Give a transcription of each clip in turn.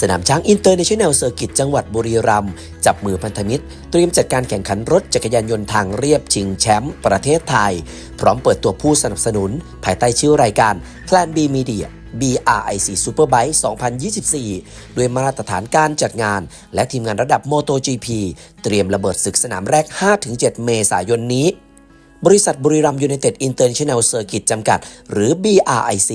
สนามช้างอินเตอร์เนชั่นแนลเซอร์กิตจังหวัดบุรีรัมย์จับมือพันธมิตร เตรียมจัดการแข่งขันรถจักรยานยนต์ทางเรียบชิงแชมป์ประเทศไทย พร้อมเปิดตัวผู้สนับสนุน ภายใต้ชื่อรายการ Plan B Media BRIC Superbike 2024 ด้วยมาตรฐานการจัดงาน และทีมงานระดับ MotoGP เตรียมระเบิดศึกสนามแรก 5-7 เมษายนนี้ บริษัทบุรีรัมยูไนเต็ดอินเตอร์เนชั่นแนลเซอร์กิตจำกัด หรือ BRIC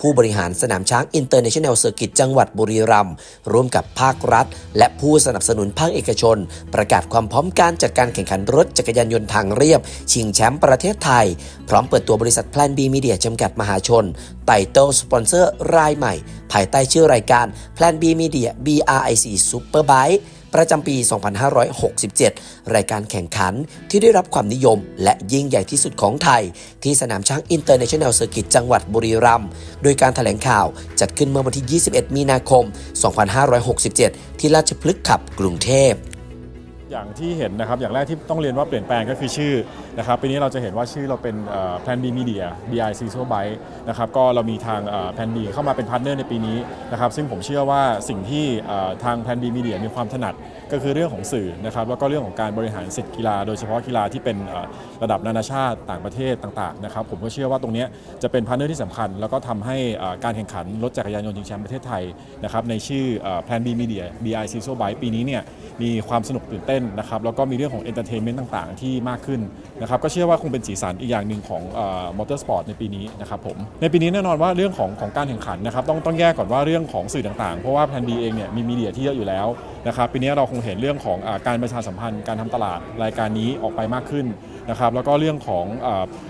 ผู้บริหารสนามช้างอินเตอร์เนชั่นแนลเซอร์กิตจังหวัดบุรีรัมย์ร่วมกับภาครัฐ และผู้สนับสนุนภาคเอกชน ประกาศความพร้อมการจัดการแข่งขันรถจักรยานยนต์ทางเรียบ ชิงแชมป์ประเทศไทย พร้อมเปิดตัวบริษัทแ Plan B Media จำกัดมหาชนไตเติลสปอนเซอร์รายใหม่ ภายใต้ชื่อรายการแ Plan B Media BRIC Superbike ประจำปี 2567 รายการแข่งขันที่ได้รับความนิยม และยิ่งใหญ่ที่สุดของไทย ที่สนามช้างอินเตอร์เนชั่นแนลเซอร์กิตจังหวัดบุรีรัมย์โดยการถแถลงข่าวจัดขึ้นเมื่อวันที่ 21 มีนาคม 2567 ที่ราชพฤกษ์ขับกรุงเทพอย่างที่เห็นนะครับ อย่างแรกที่ต้องเรียนว่าเปลี่ยนแปลงก็คือชื่อ นะครับปีนี้เราจะเห็นว่าชื่อเราเป็นแพลนบีมีเดีย BIC s u p e r b i k e นะครับก็เรามีทางแพลนบีเข้ามาเป็นพาร์ทเนอร์ในปีนี้นะครับซึ่งผมเชื่อว่าสิ่งที่ทางแพลนบีมีเดียมีความถนัดก็คือเรื่องของสื่อนะครับแล้วก็เรื่องของการบริหารสิทธิกีฬา โดยเฉพาะกีฬาที่เป็นระดับนานาชาติต่างประเทศต่างๆนะครับผมก็เชื่อว่าตรงนี้จะเป็นพาร์ทเนอร์ที่สำคัญ แล้วก็ทำให้การแข่งขันรถจักรยานยนต์ชิงแชมป์ประเทศไทยนะครับในชื่อแพลนบีมีเดีย BIC s u p e r b i k e ปีนี้เนี่ยมีความสนุกตื่นเต้นนะครับแล้วก็มีเรื่องของเอนเตอร์เทนเมนต์ต่างๆ ที่มากขึ้นนะครับก็เชื่อว่าคงเป็นสีสันอีกอย่างหนึ่งของมอเตอร์สปอร์ตในปีนี้นะครับผมในปีนี้แน่นอนว่าเรื่องของของการแข่งขันนะครับต้องต้องแยกก่อนว่าเรื่องของสื่อต่างๆ เพราะว่าแพนดีเองเนี่ยมีมีเดียที่เยอะอยู่แล้วนะครับปีนี้เราคงเห็นเรื่องของอการประชาสัมพันธ์การทำตลาดรายการนี้ออกไปมากขึ้นนะครับแล้วก็เรื่องของอ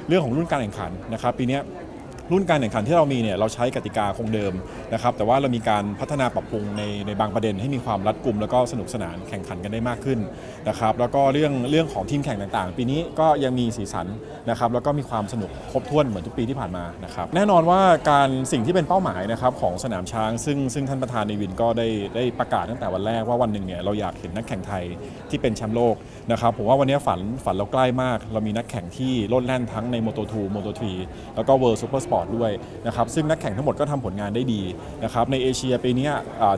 เรื่องของรุ่นการแข่งขันนะครับปีนี้ รุ่นการแข่งขันที่เรามีเนี่ยเราใช้กติกาคงเดิมนะครับแต่ว่าเรามีการพัฒนาปรับปรุงในในบางประเด็นให้มีความรัดกุม แล้วก็สนุกสนานแข่งขันกันได้มากขึ้นนะครับแล้วก็เรื่องเรื่องของทีมแข่งต่างๆ ปีนี้ก็ยังมีสีสันนะครับแล้วก็มีความสนุกครบถ้วนเหมือนทุกปีที่ผ่านมานะครับแน่นอนว่าการสิ่งที่เป็นเป้าหมายนะครับของสนามช้าง ซึ่งซึ่งท่านประธานในวินก็ได้ได้ประกาศตั้งแต่วันแรกว่าวันหนึ่งเนี่ยเราอยากเห็นนักแข่งไทยที่เป็นแชมป์โลกนะครับผมว่าวันนี้ฝันฝันเราใกล้มาก เรามีนักแข่งที่โลดแล่นทั้งใน Moto2 Moto3 แล้วก็ World Super Sport ด้วยนะครับซึ่งนักแข่งทั้งหมดก็ทำผลงานได้ดีนะครับในเอเชียปีนี้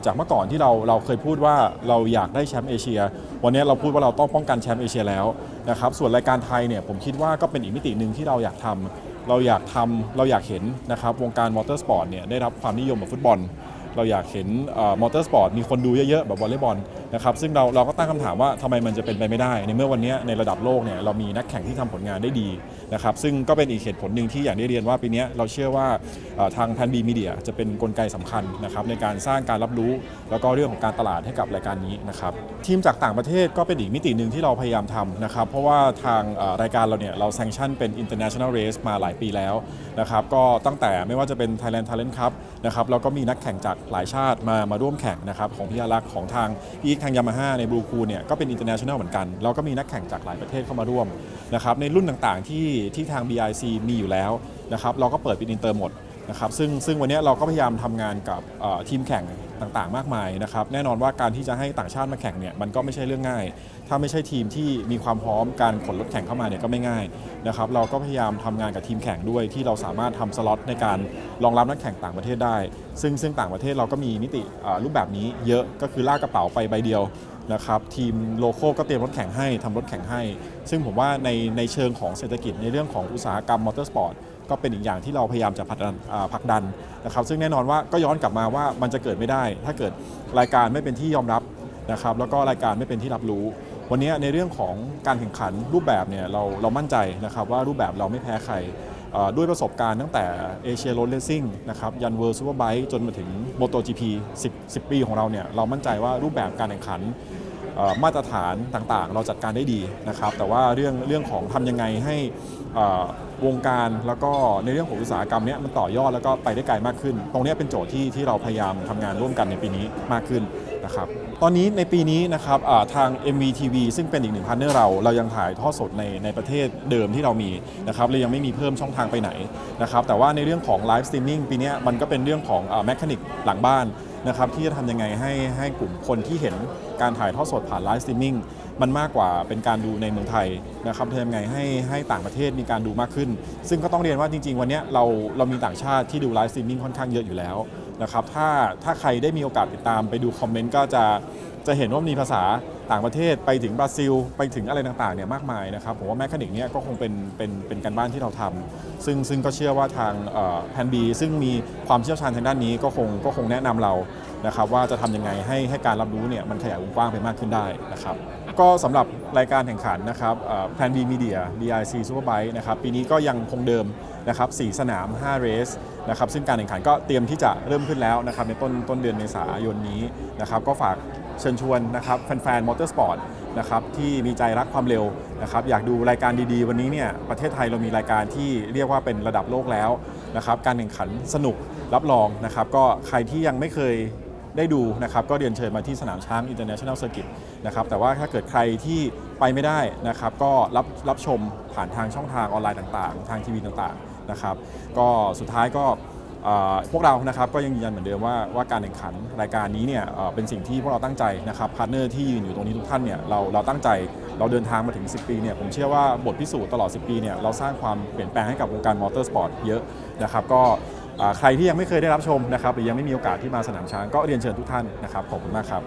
จากเมื่อก่อนที่เราเราเคยพูดว่าเราอยากได้แชมป์เอเชีย วันนี้เราพูดว่าเราต้องป้องกันแชมป์เอเชียแล้วนะครับส่วนรายการไทยเนี่ยผมคิดว่าก็เป็นอีกมิติหนึ่งที่เราอยากทำเราอยากทำเราอยากเห็นนะครับวงการมอเตอร์สปอร์ตเนี่ยได้รับความนิยมแบบฟุตบอล เราอยากเห็นมอเตอร์สปอร์ตมีคนดูเยอะๆ แบบวอลเลย์บอลนะครับซึ่งเราเราก็ตั้งคำถามว่าทำไมมันจะเป็นไปไม่ได้ ในเมื่อวันนี้ในระดับโลกเนี่ยเรามีนักแข่งที่ทำผลงานได้ดีนะครับซึ่งก็เป็นอีกเหตุผลหนึ่งที่อย่างได้เรียนว่าปีนี้เราเชื่อว่าทางแพนบีมีเดียจะเป็นนกลไกสำคัญนะครับในการสร้างการรับรู้ แล้วก็เรื่องของการตลาดให้กับรายการนี้นะครับทีมจากต่างประเทศก็เป็นอีกมิติหนึ่งที่เราพยายามทำนะครับเพราะว่าทางรายการเราเนี่ยเราแซงชั่นเป็น international race มาหลายปีแล้วนะครับก็ตั้งแต่ไม่ว่าจะเป็น Thailand Talent Cup นะครับแล้วก็มีนักแข่งจากหลายชาติมามาร่วมแข่งนะครับของพี่อารักษ์ของทางอีทางยามาฮ่าในบลูคูเนี่ยก็เป็น international เหมือนกัน เราก็มีนักแข่งจากหลายประเทศเข้ามาร่วมนะครับในรุ่นต่างๆที่ที่ทาง BIC มีอยู่แล้วนะครับเราก็เปิดเป็นอินเตอร์หมดนะครับซึ่งซึ่งวันนี้เราก็พยายามทำงานกับเอ่อทีมแข่ง ต่างๆ มากมายนะครับแน่นอนว่าการที่จะให้ต่างชาติมาแข่งเนี่ยมันก็ไม่ใช่เรื่องง่าย ถ้าไม่ใช่ทีมที่มีความพร้อมการขนรถแข่งเข้ามาเนี่ยก็ไม่ง่ายนะครับเราก็พยายามทำงานกับทีมแข่งด้วยที่เราสามารถทำสล็อตในการรองรับนักแข่งต่างประเทศได้ ซึ่งซึ่งต่างประเทศเราก็มีมิติรูปแบบนี้เยอะก็คือลากกระเป๋าไปใบเดียวนะครับทีมโลโก้ก็เตรียมรถแข่งให้ทำรถแข่งให้ ซึ่งผมว่าในในเชิงของเศรษฐกิจในเรื่องของอุตสาหกรรมมอเตอร์สปอร์ต ก็เป็นอีกอย่างที่เราพยายามจะผลักดันผลักดันนะครับ ซึ่งแน่นอนว่าก็ย้อนกลับมาว่ามันจะเกิดไม่ได้ ถ้าเกิดรายการไม่เป็นที่ยอมรับนะครับ แล้วก็รายการไม่เป็นที่รับรู้ วันนี้ในเรื่องของการแข่งขันรูปแบบเนี่ยเราเรามั่นใจนะครับว่ารูปแบบเราไม่แพ้ใครด้วยประสบการณ์ตั้งแต่เอเชียโรดเลสซิ่งนะครับยันเวิร์ลซูเปอร์ไบค์จนมาถึง MotoGP 10 10 ปีของเราเนี่ยเรามั่นใจว่ารูปแบบการแข่งขัน มาตรฐานต่างๆ เราจัดการได้ดีนะครับ แต่ว่าเรื่องเรื่องของทำยังไงให้วงการแล้วก็ในเรื่องของอุตสาหกรรมเนี้ยมันต่อยอดแล้วก็ไปได้ไกลมากขึ้น ตรงนี้เป็นโจทย์ที่ที่เราพยายามทำงานร่วมกันในปีนี้มากขึ้นนะครับตอนนี้ในปีนี้นะครับทาง MVTV ซึ่งเป็นอีกหนึ่งพาร์เนอร์เราเรายังถ่ายทอดสดในในประเทศเดิมที่เรามีนะครับเรายังไม่มีเพิ่มช่องทางไปไหนนะครับแต่ว่าในเรื่องของไลฟ์สตรีมมิ่งปีนี้มันก็เป็นเรื่องของแมคานิกหลังบ้าน นะครับที่จะทำยังไงให้ให้กลุ่มคนที่เห็นการถ่ายทอดสดผ่านไลฟ์สตรีมมิ่งมันมากกว่าเป็นการดูในเมืองไทยนะครับทำยังไงให้ให้ต่างประเทศมีการดูมากขึ้น ซึ่งก็ต้องเรียนว่าจริง ๆ วันนี้เราเรามีต่างชาติที่ดูไลฟ์สตรีมมิ่งค่อนข้างเยอะอยู่แล้วนะครับถ้าถ้าใครได้มีโอกาสติดตามไปดูคอมเมนต์ก็จะจะเห็นว่ามีภาษา ต่างประเทศไปถึงบราซิล ไปถึงอะไรต่างๆเนี่ยมากมายนะครับผมว่าแมคคานิกเนี่ยก็คงเป็นเป็นเป็นการบ้านที่เราทำซึ่งซึ่งก็เชื่อว่าทางแพนบีซึ่งมีความเชี่ยวชาญทางด้านนี้ก็คงก็คงแนะนำเรานะครับว่าจะทำยังไงให้ให้การรับรู้เนี่ยมันขยายวงกว้างไปมากขึ้นได้นะครับก็สำหรับรายการแข่งขันนะครับแพนบีมีเดีย BIC Superbike นะครับปีนี้ก็ยังคงเดิมนะครับ4สนาม 5 เรสนะครับซึ่งการแข่งขันก็เตรียมที่จะเริ่มขึ้นแล้วนะครับในต้นต้นเดือนเมษายนนี้นะครับก็ฝากเชิญชวนนะครับแฟนๆมอเตอร์สปอร์ตนะครับที่มีใจรักความเร็วนะครับอยากดูรายการดีๆ วันนี้เนี่ยประเทศไทยเรามีรายการที่เรียกว่าเป็นระดับโลกแล้วนะครับการแข่งขันสนุกรับรองนะครับก็ใครที่ยังไม่เคย ได้ดูนะครับก็เรียนเชิญมาที่สนามช้าง International Circuit นะครับแต่ว่าถ้าเกิดใครที่ไปไม่ได้นะครับก็รับรับชมผ่านทางช่องทางออนไลน์ต่างๆ ทางทีวีต่างๆนะครับก็สุดท้ายก็พวกเรานะครับก็ยังยืนยันเหมือนเดิมว่าว่าการแข่งขันรายการนี้เนี่ยเป็นสิ่งที่พวกเราตั้งใจนะครับพาร์ทเนอร์ที่ยืนอยู่ตรงนี้ทุกท่านเนี่ยเราเราตั้งใจเราเดินทางมาถึง 10 ปีเนี่ยผมเชื่อว่าบทพิสูจน์ตลอด 10 ปีเนี่ยเราสร้างความเปลี่ยนแปลงให้กับวงการมอเตอร์สปอร์ตเยอะนะครับก็ ใครที่ยังไม่เคยได้รับชมนะครับหรือยังไม่มีโอกาสที่มาสนามช้างก็เรียนเชิญทุกท่านนะครับขอบคุณมากครับ